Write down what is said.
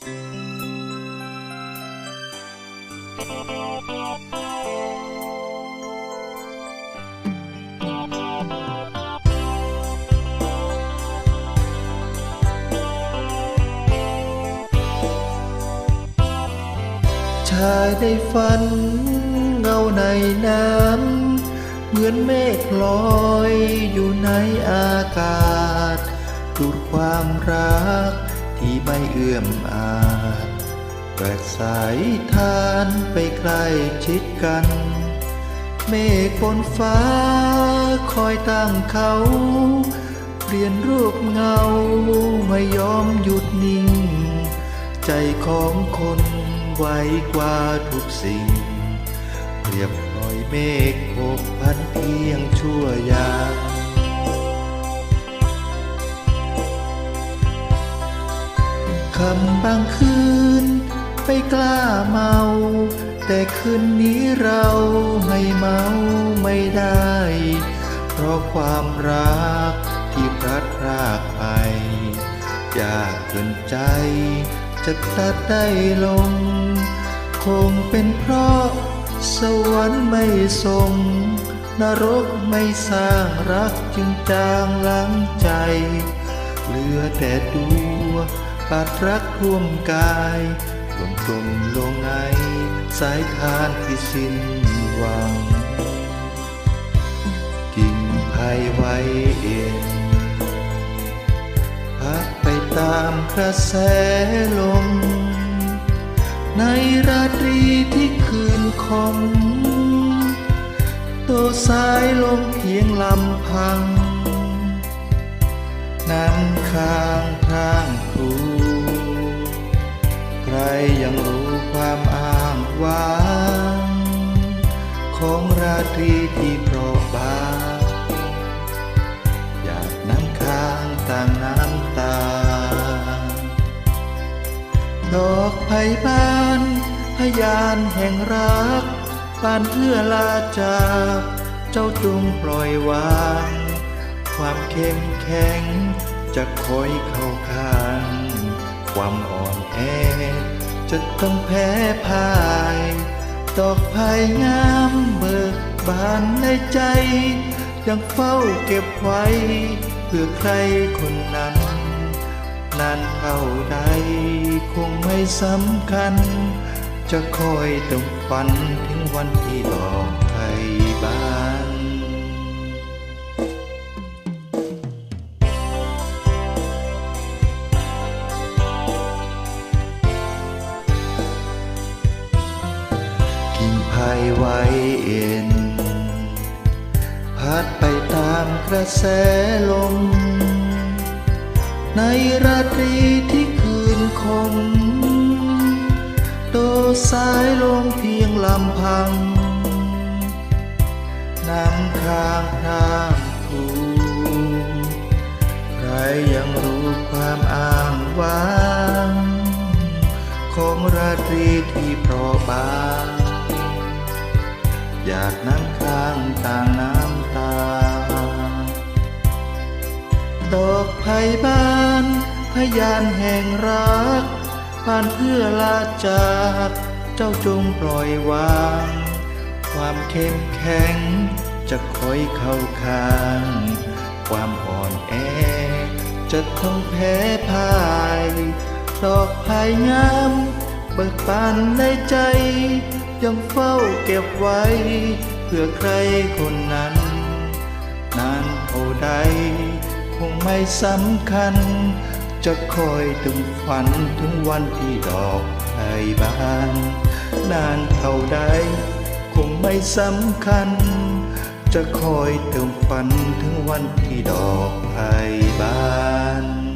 ชายได้ฝันเงาในน้ำ เหมือนเมฆลอยอยู่ในอากาศดูดความรัก ที่ไม่เอื้อมอาจแกวกสายทานไปใกล้ชิดกัน เมฆบนฟ้าคอยตั้งเขาเปลี่ยนรูปเงาไม่ยอมหยุดนิ่ง ใจของคนไวกว่าทุกสิ่งเปรียบปล่อยเมฆโบพันเพียงชั่วยาม คำบางคืนไม่กล้าเมา แต่คืนนี้เราไม่เมาไม่ได้ เพราะความรักที่พลัดพรากไปยากเกินใจ จะตัดได้ลง คงเป็นเพราะสวรรค์ไม่ทรงนรกไม่สร้างรักจึงจางล้างใจ เหลือแต่ตัว บาดรักท่วมกายรวมกลมลงไอสายทานที่สิ้นหวัง กิ่งไผ่ไว้เอ็นพัดไปตามกระแสลม ในราตรีที่คืนคมตัวสายลมเพียงลำพัง น้ำค้างพรางค วางของราตรีที่เปราะบางอยากน้ำค้างต่างน้ำตา ดอกไผ่บานพยานแห่งรักบานเพื่อลาจากเจ้าจงปล่อยวาง ความเข้มแข็งจะคอยเข้าข้าง ความอ่อนแอ จะต้องแพ้พ่ายดอกภายงามเบิกบานในใจ ยังเฝ้าเก็บไว้ เพื่อใครคนนั้น นานเท่าใดคงไม่สำคัญ จะคอยต้องฝันถึงวันที่ดอ ไว้เอ็น พัดไปตามกระแสลม ในราตรีที่คืนคม โดสายลมเพียงลำพัง น้ำค้างพรางคูใครยังรู้ความอ้างว้างของราตรีที่เปราะบาง อยากน้ำค้างต่างน้ำตา ดอกไผ่บานพยานแห่งรักผ่านเพื่อลาจากเจ้าจงปล่อยวาง ความเข้มแข็งจะคอยเข้าข้าง ความอ่อนแอ จะต้องแพ้พ่าย ดอกไผ่งาม เบิกบานในใจ ยังเฝ้าเก็บไว้ เพื่อใครคนนั้น นานเท่าใด คงไม่สำคัญ จะคอยถึงฝันถึงวันที่ดอกไผ่บาน นานเท่าใด คงไม่สำคัญ จะคอยถึงฝันถึงวันที่ดอกไผ่บาน